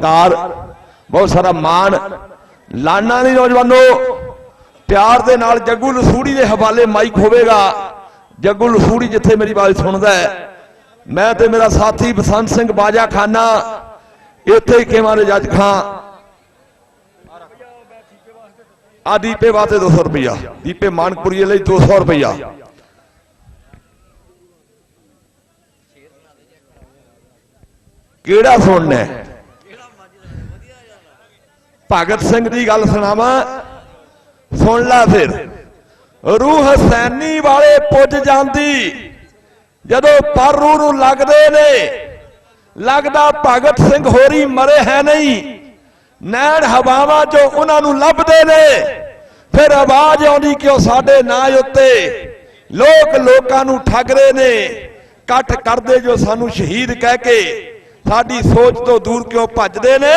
ਸਤਿਕਾਰ ਬਹੁਤ ਸਾਰਾ ਮਾਣ ਲਾਨਾ ਦੀ ਨੌਜਵਾਨੋ ਪਿਆਰ ਦੇ ਨਾਲ ਜੱਗੂ ਲਸੂੜੀ ਦੇ ਹਵਾਲੇ ਮਾਈਕ ਹੋਵੇਗਾ ਜੱਗੂ ਲਸੂੜੀ ਜਿੱਥੇ ਮੇਰੀ ਆਵਾਜ਼ ਸੁਣਦਾ ਹੈ ਮੈਂ ਤੇ ਮੇਰਾ ਸਾਥੀ ਬਸੰਤ ਸਿੰਘ ਬਾਜਾ ਖਾਨਾ ਇੱਥੇ ਹੀ ਕੇਵਾਂ ਦੇ ਜੱਜ ਖਾਂ ਆ ਦੀਪੇ ਵਾਸਤੇ 200 ਰੁਪਇਆ ਦੀਪੇ ਮਾਨਕਪੁਰੀ ਲਈ 200 ਰੁਪਇਆ ਕਿਹੜਾ ਸੁਣਨਾ ਹੈ? ਭਗਤ ਸਿੰਘ ਦੀ ਗੱਲ ਸੁਣਾਵਾਂ? ਸੁਣ ਲੈ ਫਿਰ। ਰੂਹ ਹਸੈਨੀ ਵਾਲੇ ਪੁੱਜ ਜਾਂਦੀ। ਜਦੋਂ ਪਰ ਨੂੰ ਲੱਗਦੇ ਨੇ, ਲੱਗਦਾ ਭਗਤ ਸਿੰਘ ਹੋਰੀ ਮਰੇ ਹੈ ਨਹੀਂ। ਨੈਣ ਹਵਾਵਾਂ ਜੋ ਉਹਨਾਂ ਨੂੰ ਲੱਭਦੇ ਨੇ। ਫਿਰ ਆਵਾਜ਼ ਆਉਂਦੀ ਕਿ ਉਹ ਸਾਡੇ ਨਾਂ ਉੱਤੇ ਲੋਕ ਲੋਕਾਂ ਨੂੰ ਠੱਗ ਰਹੇ ਨੇ। ਕੱਟ ਕਰਦੇ ਜੋ ਸਾਨੂੰ ਸ਼ਹੀਦ ਕਹਿ ਕੇ ਸਾਡੀ ਸੋਚ ਤੋਂ ਦੂਰ ਕਿਉਂ ਭੱਜਦੇ ਨੇ?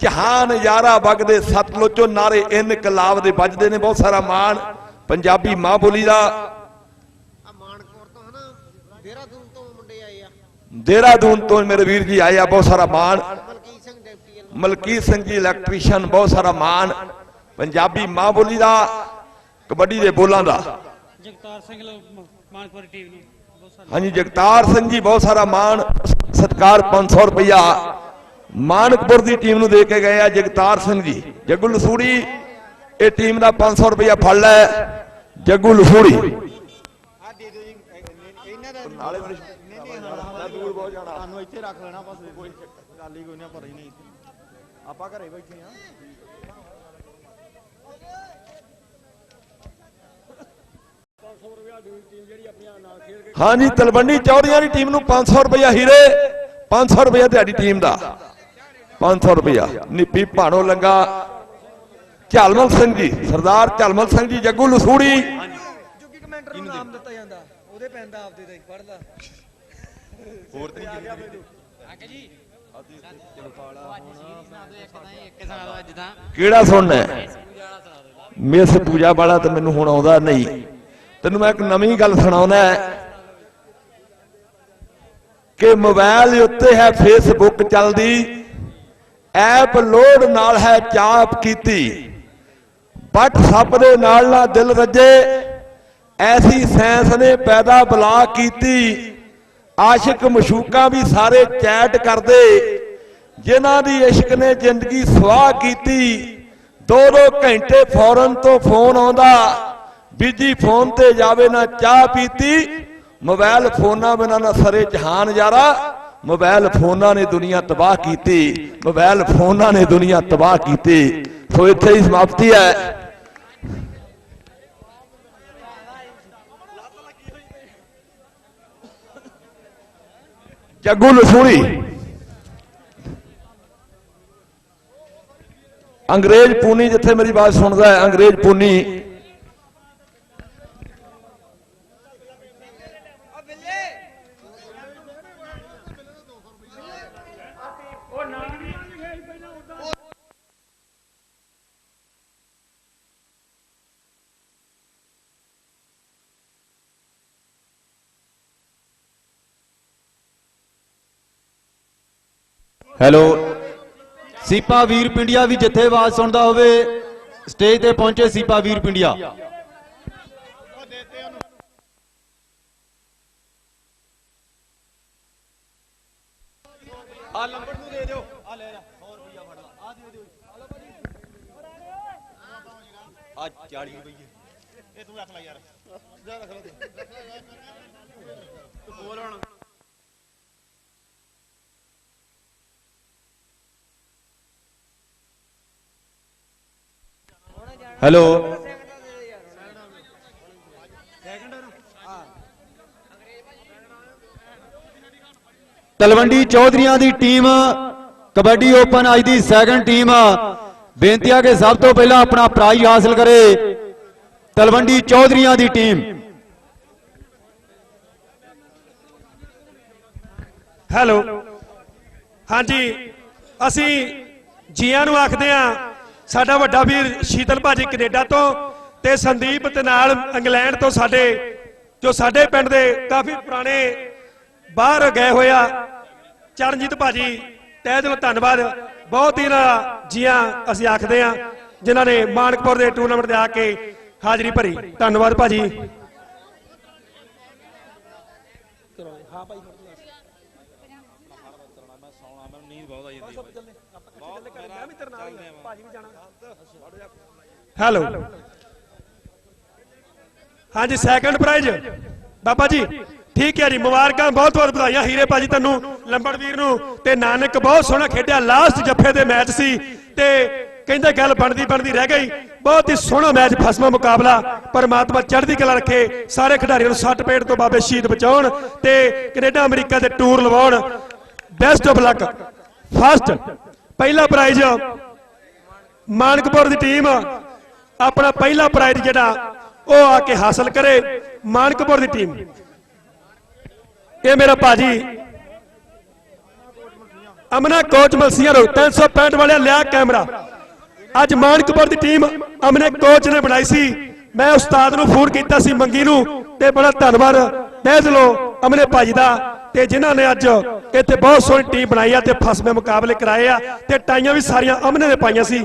ਜਹਾਨ ਯਾਰਾ ਵਗਦੇ ਸਤਲੁਜੋ ਨਾਰੇ ਇਨਕਲਾਬ ਦੇ ਵੱਜਦੇ ਨੇ ਬਹੁਤ ਸਾਰਾ ਮਾਣ। ਪੰਜਾਬੀ ਮਾਂ ਬੋਲੀ ਦਾ ਆ ਮਾਨਕਪੁਰ ਤੋਂ ਹਨਾ ਦੇਹਰਾਦੂਨ ਤੋਂ ਮੁੰਡੇ ਆਏ ਆ। ਦੇਹਰਾਦੂਨ ਤੋਂ ਮੇਰੇ ਵੀਰ ਜੀ ਆਏ ਆ ਬਹੁਤ ਸਾਰਾ ਮਾਣ। ਮਲਕੀਤ ਸਿੰਘ ਡਿਪਟੀ ਐਲ ਮਲਕੀਤ ਸਿੰਘ ਜੀ ਇਲੈਕਟ੍ਰੀਸ਼ੀਅਨ ਬਹੁਤ ਸਾਰਾ ਮਾਣ। ਪੰਜਾਬੀ ਮਾਂ ਬੋਲੀ ਦਾ ਕਬੱਡੀ ਦੇ ਬੋਲਾਂ ਦਾ। ਜਗਤਾਰ ਸਿੰਘ ਲੋ ਮਾਨਪੁਰ ਟੀਮ ਨੂੰ। ਬਹੁਤ ਸਾਰਾ ਹਾਂਜੀ ਜਗਤਾਰ ਸਿੰਘ ਜੀ ਬਹੁਤ ਸਾਰਾ ਮਾਣ। ਸਤਕਾਰ 500 ਰੁਪਇਆ ਮਾਨਕਪੁਰ ਦੀ ਟੀਮ ਨੂੰ ਦੇ ਕੇ ਗਏ ਆ ਜਗਤਾਰ ਸਿੰਘ ਜੀ। ਜੱਗੂ ਲਸੂੜੀ, ਇਹ ਟੀਮ ਦਾ 500 ਰੁਪਇਆ ਫੜ ਲੈ ਜੱਗੂ ਲਸੂੜੀ। ਨਾਲੇ ਦੂਰ ਬਹੁਤ ਜਾਣਾ ਸਾਨੂੰ ਇੱਥੇ ਰੱਖ ਲੈਣਾ ਬਸ ਕੋਈ ਗੱਲ ਹੀ ਕੋਈ ਨਾ ਪਰ ਹੀ ਨਹੀਂ ਆਪਾਂ ਘਰੇ ਬੈਠੇ ਆ ਹਾਂਜੀ, ਤਲਵੰਡੀ ਚੌਧਰੀਆਂ ਦੀ ਟੀਮ ਨੂੰ 500 ਰੁਪਇਆ ਹੀਰੇ 500 ਰੁਪਇਆ ਤੁਹਾਡੀ ਟੀਮ ਦਾ। 500 ਰੁਪਇਆ ਨਿੱਪੀ ਭਾਣੋ ਲੰਗਾ। ਝਲਮਲ ਸਿੰਘ ਜੀ ਸਰਦਾਰ ਝਲਮਲ ਸਿੰਘ ਜੀ ਜੱਗੂ ਲਸੂੜੀ। ਜੁਗੀ ਕਮੈਂਟਰ ਨੂੰ ਨਾਮ ਦਿੱਤਾ ਜਾਂਦਾ ਉਹਦੇ ਪੈਂਦਾ ਆਪਦੇ ਦਾ ਹੀ? ਪੜਦਾ ਕਿਹੜਾ ਸੁਣਨਾ? ਮਿਸ ਪੂਜਾ ਵਾਲਾ ਤਾਂ ਮੈਨੂੰ ਹੁਣ ਆਉਂਦਾ ਨਹੀਂ। ਤੈਨੂੰ ਮੈਂ ਇੱਕ ਨਵੀਂ ਗੱਲ ਸੁਣਾਉਣਾ ਹੈ ਕਿ ਮੋਬਾਈਲ ਉੱਤੇ ਹੈ ਫੇਸਬੁੱਕ ਚੱਲਦੀ। ਐਪ ਲੋੜ ਨਾਲ ਹੈ ਚਾਪ ਕੀਤੀ। ਬਟ ਸੱਪ ਦੇ ਨਾਲ ਨਾ ਦਿਲ ਰੱਜੇ, ਐਸੀ ਸਾਇੰਸ ਨੇ ਪੈਦਾ ਬਲਾ ਕੀਤੀ। ਆਸ਼ਿਕ ਮਸ਼ੂਕਾਂ ਵੀ ਸਾਰੇ ਚੈਟ ਕਰਦੇ। ਜਿਨ੍ਹਾਂ ਦੀ ਇਸ਼ਕ ਨੇ ਜ਼ਿੰਦਗੀ ਸਵਾਹ ਕੀਤੀ। ਦੋ ਦੋ ਘੰਟੇ ਫੌਰਨ ਤੋਂ ਫੋਨ ਆਉਂਦਾ। ਬੀਜੀ ਫੋਨ ਤੇ ਜਾਵੇ ਨਾ ਚਾਹ ਪੀਤੀ। ਮੋਬਾਈਲ ਫੋਨਾਂ ਬਿਨਾਂ ਨਾ ਸਰੇ ਜਹਾਨ ਯਾਰਾ। ਮੋਬਾਈਲ ਫੋਨਾਂ ਨੇ ਦੁਨੀਆ ਤਬਾਹ ਕੀਤੀ ਮੋਬਾਈਲ ਫੋਨਾਂ ਨੇ ਦੁਨੀਆ ਤਬਾਹ ਕੀਤੀ ਸੋ ਇੱਥੇ ਹੀ ਸਮਾਪਤੀ ਹੈ ਜੱਗੂ ਲਸੂੜੀ ਅੰਗਰੇਜ਼ ਪੂਨੀ ਜਿੱਥੇ ਮੇਰੀ ਆਵਾਜ਼ ਸੁਣਦਾ ਹੈ ਅੰਗਰੇਜ਼ ਪੂਨੀ ਹੈਲੋ। ਸੀਪਾ ਵੀਰ ਪਿੰਡੀਆ ਵੀ ਜਿੱਥੇ ਆਵਾਜ਼ ਸੁਣਦਾ ਹੋਵੇ ਸਟੇਜ ਤੇ ਪਹੁੰਚੇ ਸੀਪਾ ਵੀਰ ਪਿੰਡੀਆ ਆ ਲੰਬੜ ਨੂੰ ਦੇ ਦਿਓ। ਆ ਲੈ ਜਾ 100 ਰੁਪਇਆ ਫੜ ਲਾ। ਆ ਦੇ ਦਿਓ। ਆ ਲਓ ਭਾਜੀ ਆ 40 ਰੁਪਏ ਇਹ ਤੂੰ ਰੱਖ ਲੈ ਯਾਰ। ਜਾ ਰੱਖ ਲੈ ਤੂੰ। ਬੋਲ ਹੁਣ। ਹੈਲੋ। ਤਲਵੰਡੀ ਚੌਧਰੀਆਂ ਦੀ ਟੀਮ, ਕਬੱਡੀ ਓਪਨ ਅੱਜ ਦੀ ਸੈਕੰਡ ਟੀਮ ਬੇਨਤੀ ਆ ਕਿ ਸਭ ਤੋਂ ਪਹਿਲਾਂ ਆਪਣਾ ਪ੍ਰਾਈਜ਼ ਹਾਸਲ ਕਰੇ ਤਲਵੰਡੀ ਚੌਧਰੀਆਂ ਦੀ ਟੀਮ। ਹੈਲੋ। ਹਾਂਜੀ, ਅਸੀਂ ਜੀਆਂ ਨੂੰ ਆਖਦੇ ਆ ਸਾਡਾ ਵੱਡਾ ਵੀਰ ਸ਼ੀਤਲ ਭਾਜੀ ਕੈਨੇਡਾ ਤੋਂ ਤੇ ਸੰਦੀਪ ਤੇ ਨਾਲ ਇੰਗਲੈਂਡ ਤੋਂ ਸਾਡੇ, ਜੋ ਸਾਡੇ ਪਿੰਡ ਦੇ ਕਾਫੀ ਪੁਰਾਣੇ ਬਾਹਰ ਗਏ ਹੋਇਆ ਚਰਨਜੀਤ ਭਾਜੀ, ਤਹਿ ਦਿਲੋਂ ਧੰਨਵਾਦ। ਬਹੁਤ ਹੀ ਇਹਨਾਂ ਦਾ ਜੀਆਂ ਅਸੀਂ ਆਖਦੇ ਆ ਜਿਨ੍ਹਾਂ ਨੇ ਮਾਨਕਪੁਰ ਦੇ ਟੂਰਨਾਮੈਂਟ ਤੇ ਆ ਕੇ ਹਾਜ਼ਰੀ ਭਰੀ। ਧੰਨਵਾਦ ਭਾਜੀ। ਹੈਲੋ ਹਾਂਜੀ ਸੈਕੰਡ ਪ੍ਰਾਈਜ਼ ਬਾਬਾ ਜੀ ਠੀਕ ਹੈ ਜੀ ਮੁਬਾਰਕਾਂ ਬਹੁਤ ਬਹੁਤ ਵਧਾਈਆਂ ਹੀਰੇ ਭਾਜੀ ਤੁਹਾਨੂੰ ਲੰਬੜ ਵੀਰ ਨੂੰ ਤੇ ਨਾਨਕ ਬਹੁਤ ਸੋਹਣਾ ਖੇਡਿਆ ਲਾਸਟ ਜੱਫੇ ਦੇ ਮੈਚ ਸੀ ਤੇ ਕਹਿੰਦੇ ਗੱਲ ਬਣਦੀ ਬਣਦੀ ਰਹਿ ਗਈ। ਬਹੁਤ ਹੀ ਸੋਹਣਾ ਮੈਚ ਫਸਮਾ ਮੁਕਾਬਲਾ ਪਰਮਾਤਮਾ ਚੜ੍ਹਦੀ ਕਲਾ ਰੱਖੇ ਸਾਰੇ ਖਿਡਾਰੀਆਂ ਨੂੰ ਸੱਟ ਪੇਟ ਤੋਂ ਬਾਬੇ ਸ਼ਹੀਦ ਬਚਾਉਣ ਤੇ ਕੈਨੇਡਾ ਅਮਰੀਕਾ ਦੇ ਟੂਰ ਲਵਾਉਣ ਬੈਸਟ ਆਫ ਲੱਕ ਫਸਟ ਪਹਿਲਾ ਪ੍ਰਾਈਜ਼ ਮਾਨਕਪੁਰ ਦੀ ਟੀਮ ਆਪਣਾ ਪਹਿਲਾ ਪ੍ਰਾਈਜ਼ ਜਿਹੜਾ, ਉਹ ਆ ਕੇ ਹਾਸਲ ਕਰੇ ਮਾਨਕਪੁਰ ਦੀ ਟੀਮ ਇਹ ਮੇਰਾ ਭਾਜੀ ਅਮਨਾ ਕੋਚ ਮਲਸੀਆਂ ਰੋ 365 ਵਾਲਿਆ ਲਿਆ ਕੈਮਰਾ। ਅੱਜ ਮਾਨਕਪੁਰ ਦੀ ਟੀਮ ਅਮਨੇ ਕੋਚ ਨੇ ਬਣਾਈ ਸੀ। ਮੈਂ ਉਸਤਾਦ ਨੂੰ ਫੋਨ ਕੀਤਾ ਸੀ ਮੰਗੀ ਨੂੰ, ਤੇ ਬੜਾ ਧੰਨਵਾਦ। ਤਹਿ ਦਿਲੋਂ ਅਮਨੇ ਭਾਜੀ ਦਾ। ਤੇ ਜਿਨ੍ਹਾਂ ਨੇ ਅੱਜ ਇੱਥੇ ਬਹੁਤ ਸੋਹਣੀ ਟੀਮ ਬਣਾਈ ਆ ਤੇ ਫਸਵੇਂ ਮੁਕਾਬਲੇ ਕਰਾਏ ਆ ਤੇ ਟਾਈਆਂ ਵੀ ਸਾਰੀਆਂ ਅਮਨੇ ਨੇ ਪਾਈਆਂ ਸੀ।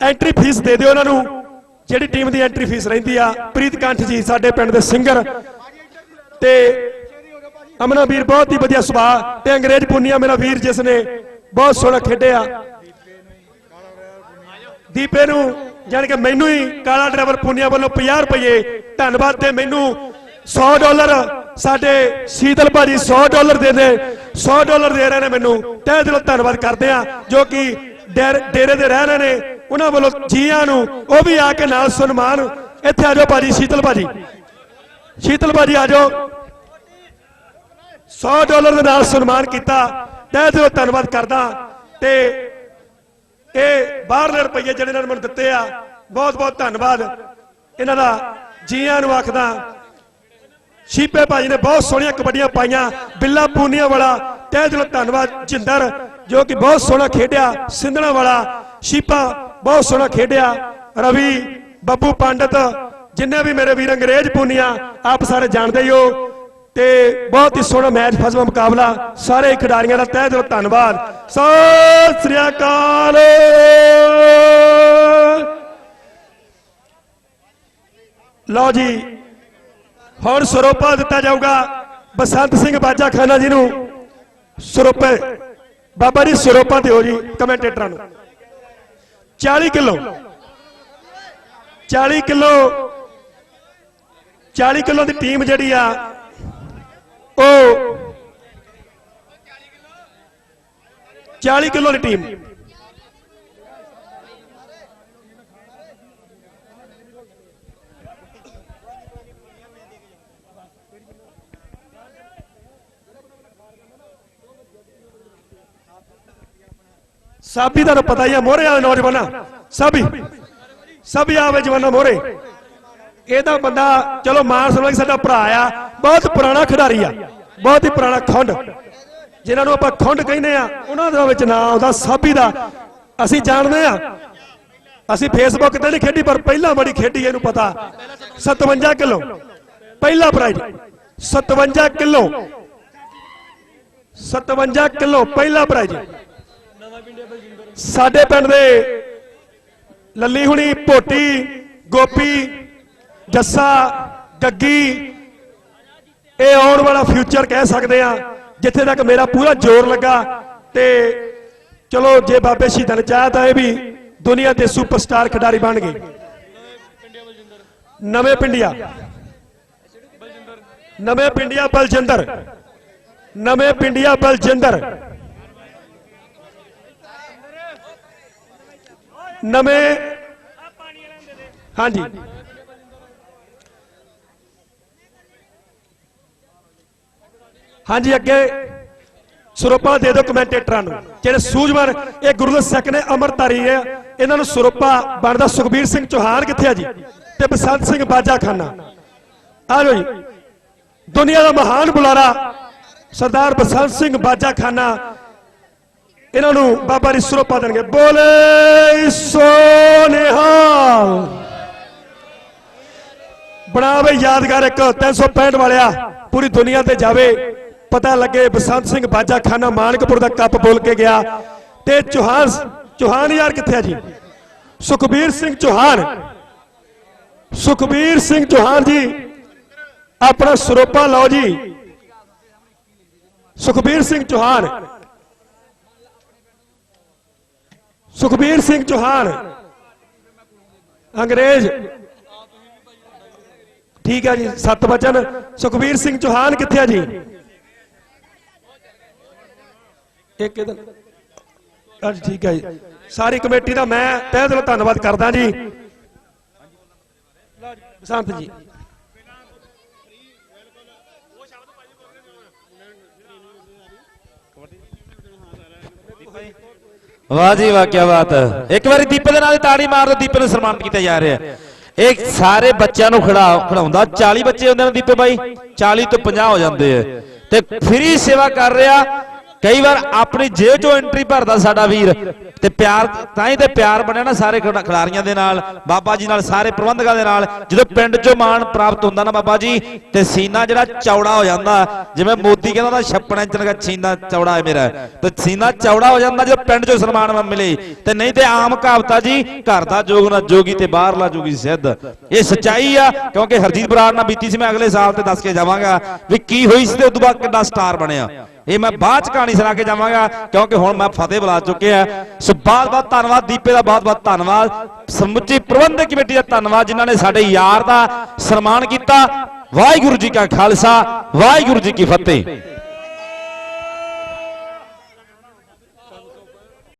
ਐਂਟਰੀ ਫੀਸ ਦੇ ਦਿਓ ਉਹਨਾਂ ਨੂੰ। ਜਿਹੜੀ ਟੀਮ ਦੀ ਐਂਟਰੀ ਫੀਸ ਰਹਿੰਦੀ ਆ, ਪ੍ਰੀਤ ਕੰਠ ਜੀ ਸਾਡੇ ਪਿੰਡ ਦੇ ਸਿੰਗਰ ਤੇ ਅਮਨਾ ਵੀਰ ਬਹੁਤ ਹੀ ਵਧੀਆ ਸੁਭਾਅ ਤੇ ਅੰਗਰੇਜ਼ ਪੁੰਨੀਆ ਮੇਰਾ ਵੀਰ ਜਿਸ ਨੇ ਬਹੁਤ ਸੋਹਣਾ ਖੇਡਿਆ। ਦੀਪੇ ਨੂੰ ਜਾਣ ਕਿ ਮੈਨੂੰ ਹੀ ਕਾਲਾ ਡਰਾਈਵਰ ਪੁੰਨੀਆ ਵੱਲੋਂ 50 ਰੁਪਏ ਧੰਨਵਾਦ ਤੇ ਮੈਨੂੰ 100 ਡਾਲਰ ਸਾਡੇ ਸ਼ੀਤਲ ਭਾਜੀ 100 ਡਾਲਰ ਦੇ ਦੇ 100 ਡਾਲਰ ਦੇ ਰਹੇ ਨੇ ਮੈਨੂੰ। ਤਹਿ ਦਿਲੋਂ ਧੰਨਵਾਦ ਕਰਦੇ ਆ ਜੋ ਕਿ ਡੇਰ- ਡੇਰੇ ਦੇ ਰਹਿ ਰਹੇ ਨੇ, ਉਹਨਾਂ ਵੱਲੋਂ ਜੀਆਂ ਨੂੰ ਉਹ ਵੀ ਆ ਕੇ ਨਾਲ ਸਨਮਾਨ। ਇੱਥੇ ਆ ਜਾਓ ਭਾਜੀ, ਸ਼ੀਤਲ ਭਾਜੀ। ਸ਼ੀਤਲ ਭਾਜੀ, ਆ ਜਾਓ। 100 ਡਾਲਰ ਦੇ ਨਾਲ ਸਨਮਾਨ ਕੀਤਾ। ਤਹਿ ਦਿਲੋਂ ਧੰਨਵਾਦ ਕਰਦਾ। ਤੇ ਇਹ ਬਾਹਰਲੇ ਰੁਪਈਏ ਜਿਹੜੇ ਇਹਨਾਂ ਨੇ ਮੈਨੂੰ ਦਿੱਤੇ ਆ ਬਹੁਤ ਬਹੁਤ ਧੰਨਵਾਦ। ਇਹਨਾਂ ਦਾ ਜੀਆਂ ਨੂੰ ਆਖਦਾ ਸ਼ੀਪੇ ਭਾਜੀ ਨੇ ਬਹੁਤ ਸੋਹਣੀਆਂ ਕਬੱਡੀਆਂ ਪਾਈਆਂ। ਬਿੱਲਾ ਪੂਨੀਆ ਵਾਲਾ, ਤਹਿ ਦਿਲੋਂ ਧੰਨਵਾਦ, ਜਿੰਦਰ, ਜੋ ਕਿ ਬਹੁਤ ਸੋਹਣਾ ਖੇਡਿਆ, ਸਿੰਧਣਾ ਵਾਲਾ ਸ਼ੀਪਾ ਬਹੁਤ ਸੋਹਣਾ ਖੇਡਿਆ। ਰਵੀ, ਬੱਬੂ ਪੰਡਤ, ਜਿੰਨੇ ਵੀ ਮੇਰੇ ਵੀਰ ਅੰਗਰੇਜ਼ ਪੂਨੀਆ, ਆਪ ਸਾਰੇ ਜਾਣਦੇ ਹੀ ਹੋ। ਤੇ ਬਹੁਤ ਹੀ ਸੋਹਣਾ ਮੈਚ ਫਸਵਾ ਮੁਕਾਬਲਾ, ਸਾਰੇ ਖਿਡਾਰੀਆਂ ਦਾ ਤਹਿ ਦਿਲੋਂ ਧੰਨਵਾਦ। ਸਤਿ ਸ੍ਰੀ ਅਕਾਲ। ਲਓ ਜੀ ਹੁਣ ਸਰੋਪਾ ਦਿੱਤਾ ਜਾਊਗਾ ਬਸੰਤ ਸਿੰਘ ਬਾਜਾ ਖਾਨਾ ਜੀ ਨੂੰ। ਸਰੋਪੇ, ਬਾਬਾ ਜੀ ਸਰੋਪਾ ਦਿਓ ਜੀ ਕਮੈਂਟੇਟਰਾਂ ਨੂੰ। 40 ਕਿਲੋ 40 ਕਿਲੋ 40 ਕਿਲੋ ਦੀ ਟੀਮ ਜਿਹੜੀ ਆ, ਉਹ 40 ਕਿਲੋ ਦੀ ਟੀਮ। ਸਾਬੀ, ਤੁਹਾਨੂੰ ਪਤਾ ਹੀ ਆ, ਮੋਹਰੇ ਵਾਲੇ ਨੌਜਵਾਨਾਂ ਸਾਬੀ ਸਭੀ ਆਵੇ ਜਵਾਨਾਂ ਮੋਹਰੇ। ਇਹਦਾ ਬੰਦਾ, ਚਲੋ ਮਾਨ ਸਮਝ ਸਾਡਾ ਭਰਾ ਆ, ਬਹੁਤ ਪੁਰਾਣਾ ਖਿਡਾਰੀ ਆ, ਬਹੁਤ ਹੀ ਪੁਰਾਣਾ ਖੁੰਡ। ਜਿਨ੍ਹਾਂ ਨੂੰ ਆਪਾਂ ਖੁੰਡ ਕਹਿੰਦੇ ਆ, ਉਹਨਾਂ ਦੇ ਵਿੱਚ ਨਾਂ ਆਉਂਦਾ ਸਾਬੀ ਦਾ। ਅਸੀਂ ਜਾਣਦੇ ਆ, ਅਸੀਂ ਫੇਸਬੁੱਕ ਤੇ ਨਹੀਂ ਖੇਡੀ, ਪਰ ਪਹਿਲਾਂ ਬੜੀ ਖੇਡੀ, ਇਹਨੂੰ ਪਤਾ। 57 ਕਿਲੋ। ਪਹਿਲਾ ਪ੍ਰਾਈਜ਼ 57 ਕਿਲੋ। 57 ਕਿਲੋ, ਪਹਿਲਾ ਪ੍ਰਾਈਜ਼ ਸਾਡੇ ਪਿੰਡ ਦੇ ਲੱਲੀ ਹੁਣੀ, ਭੋਟੀ, ਗੋਪੀ, ਜੱਸਾ, ਗੱਗੀ, ਇਹ ਆਉਣ ਵਾਲਾ ਫਿਊਚਰ ਕਹਿ ਸਕਦੇ ਆ ਜਿੱਥੇ ਤੱਕ ਮੇਰਾ ਪੂਰਾ ਜ਼ੋਰ ਲੱਗਾ ਤੇ ਚਲੋ ਜੇ ਬਾਬੇ ਸ਼ਹੀਦਾਂ ਨੇ ਚਾਹਿਆ ਤਾਂ ਇਹ ਵੀ ਦੁਨੀਆ ਦੇ ਸੁਪਰਸਟਾਰ ਖਿਡਾਰੀ ਬਣ ਗਏ। ਨਵੇਂ ਪਿੰਡੀਆ। ਨਵੇਂ ਪਿੰਡੀਆ ਬਲਜਿੰਦਰ। ਨਵੇਂ ਪਿੰਡੀਆ ਬਲਜਿੰਦਰ। ਨਵੇਂ ਹਾਂਜੀ। ਹਾਂਜੀ, ਅੱਗੇ ਸਰੋਪਾ ਦੇ ਦਿਓ ਕਮੈਂਟੇਟਰਾਂ ਨੂੰ। ਜਿਹੜੇ ਸੂਝਵਾਨ, ਇਹ ਗੁਰਦਸ ਸਿੱਖ ਨੇ ਅਮਰਤਾਰੀ ਹੈ ਇਹਨਾਂ ਨੂੰ ਸਰੋਪਾ ਬਣਦਾ ਸੁਖਬੀਰ ਸਿੰਘ ਚੌਹਾਨ ਕਿੱਥੇ ਆ ਜੀ? ਤੇ ਬਸੰਤ ਸਿੰਘ ਬਾਜਾ ਖਾਨਾ ਆ ਜਾਓ ਜੀ। ਦੁਨੀਆ ਦਾ ਮਹਾਨ ਬੁਲਾਰਾ, ਸਰਦਾਰ ਬਸੰਤ ਸਿੰਘ ਬਾਜਾ ਖਾਨਾ ਇਹਨਾਂ ਨੂੰ ਬਾਬਾ ਜੀ ਸਰੋਪਾ ਦੇਣਗੇ। ਬੋਲੇ ਸੋਨੇਹਾਲ। ਬਣਾਵੇ ਯਾਦਗਾਰ ਇੱਕ 365 ਵਾਲਿਆ, ਪੂਰੀ ਦੁਨੀਆ ਤੇ ਜਾਵੇ। ਪਤਾ ਲੱਗੇ ਬਸੰਤ ਸਿੰਘ ਬਾਜਾ ਖਾਨਾ ਮਾਨਕਪੁਰ ਦਾ ਕੱਪ ਬੋਲ ਕੇ ਗਿਆ। ਤੇ ਚੌਹਾਨ ਚੌਹਾਨ ਯਾਰ ਕਿੱਥੇ ਆ ਜੀ? ਸੁਖਬੀਰ ਸਿੰਘ ਚੌਹਾਨ। ਸੁਖਬੀਰ ਸਿੰਘ ਚੌਹਾਨ ਜੀ, ਆਪਣਾ ਸਰੋਪਾ ਲਓ ਜੀ। ਸੁਖਬੀਰ ਸਿੰਘ ਚੌਹਾਨ। ਸੁਖਬੀਰ ਸਿੰਘ ਚੌਹਾਨ, ਅੰਗਰੇਜ਼। ਠੀਕ ਹੈ ਜੀ, ਸੱਤ ਵਚਨ ਸੁਖਬੀਰ ਸਿੰਘ ਚੌਹਾਨ ਕਿੱਥੇ ਆ ਜੀ? ਇੱਕ ਇਹਦਾ ਅੱਜ ਠੀਕ ਹੈ ਜੀ। ਸਾਰੀ ਕਮੇਟੀ ਦਾ ਮੈਂ ਤਹਿ ਦਿਲੋਂ ਧੰਨਵਾਦ ਕਰਦਾ ਜੀ। ਬਸੰਤ ਜੀ। ਵਾਹ ਜੀ ਵਾਹ ਕੀ ਬਾਤ ਹੈ। ਇੱਕ ਵਾਰੀ ਦੀਪੇ ਦੇ ਨਾਲ ਹੀ ਤਾੜੀ ਮਾਰ ਦਿਓ ਦੀਪੇ ਨੂੰ ਸਨਮਾਨਿਤ ਕੀਤਾ ਜਾ ਰਿਹਾ ਹੈ। ਇਹ ਸਾਰੇ ਬੱਚਿਆਂ ਨੂੰ ਖੜਾ ਖੜਾਉਂਦਾ 40 ਬੱਚੇ ਹੁੰਦੇ ਨੇ ਦੀਪੇ ਬਾਈ। 40 ਤੋਂ 50 ਹੋ ਜਾਂਦੇ ਆ। ਤੇ ਫ੍ਰੀ ਸੇਵਾ ਕਰ ਰਿਹਾ ਕਈ ਵਾਰ ਆਪਣੀ ਜੇਬ ਚੋਂ ਐਂਟਰੀ ਭਰਦਾ ਸਾਡਾ ਵੀਰ ਤੇ ਪਿਆਰ, ਤਾਂ ਹੀ ਤੇ ਪਿਆਰ ਬਣਿਆ ਨਾ ਸਾਰੇ ਖਿਡਾਰੀਆਂ ਦੇ ਨਾਲ, ਬਾਬਾ ਜੀ ਨਾਲ, ਸਾਰੇ ਪ੍ਰਬੰਧਕਾਂ ਦੇ ਨਾਲ। ਜਦੋਂ ਪਿੰਡ ਚੋਂ ਮਾਣ ਪ੍ਰਾਪਤ ਹੁੰਦਾ ਨਾ ਬਾਬਾ ਜੀ, ਤੇ ਸੀਨਾ ਜਿਹੜਾ ਚੌੜਾ ਹੋ ਜਾਂਦਾ, ਜਿਵੇਂ ਮੋਦੀ ਕਹਿੰਦਾ ਨਾ 56 ਇੰਚ ਦਾ ਸੀਨਾ ਚੌੜਾ ਹੈ ਮੇਰਾ। ਤੇ ਸੀਨਾ ਚੌੜਾ ਹੋ ਜਾਂਦਾ ਜਦੋਂ ਪਿੰਡ ਚੋਂ ਸਨਮਾਨ ਮ- ਮਿਲੇ। ਤੇ ਨਹੀਂ ਤੇ ਆਮ ਕਹਾਵਤਾ ਜੀ, ਘਰ ਦਾ ਜੋਗ ਨਾ ਜੋਗੀ ਤੇ ਬਾਹਰਲਾ ਜੋਗੀ ਸਿੱਧ। ਇਹ ਸੱਚਾਈ ਆ, ਕਿਉਂਕਿ ਹਰਜੀਤ ਬਰਾੜ ਨਾਲ ਬੀਤੀ ਸੀ, ਮੈਂ ਅਗਲੇ ਸਾਲ ਤੇ ਦੱਸ ਕੇ ਜਾਵਾਂਗਾ ਵੀ ਕੀ ਹੋਈ ਸੀ ਤੇ ਉਦੋਂ ਬਾਅਦ ਕਿੰਨਾ ਸਟਾਰ ਬਣਿਆ। ਇਹ ਮੈਂ ਬਾਅਦ ਚ ਕਹਾਣੀ ਸੁਣਾ ਕੇ ਜਾਵਾਂਗਾ, ਕਿਉਂਕਿ ਹੁਣ ਮੈਂ ਫਤਿਹ ਬੁਲਾ ਚੁੱਕਿਆ ਸੋ ਬਹੁਤ ਬਹੁਤ ਧੰਨਵਾਦ, ਦੀਪੇ ਦਾ ਬਹੁਤ ਬਹੁਤ ਧੰਨਵਾਦ। ਸਮੁੱਚੀ ਪ੍ਰਬੰਧਕ ਕਮੇਟੀ ਦਾ ਧੰਨਵਾਦ, ਜਿਨ੍ਹਾਂ ਨੇ ਸਾਡੇ ਯਾਰ ਦਾ ਸਨਮਾਨ ਕੀਤਾ। ਵਾਹਿਗੁਰੂ ਜੀ ਕਾ ਖਾਲਸਾ, ਵਾਹਿਗੁਰੂ ਜੀ ਕੀ ਫਤਿਹ।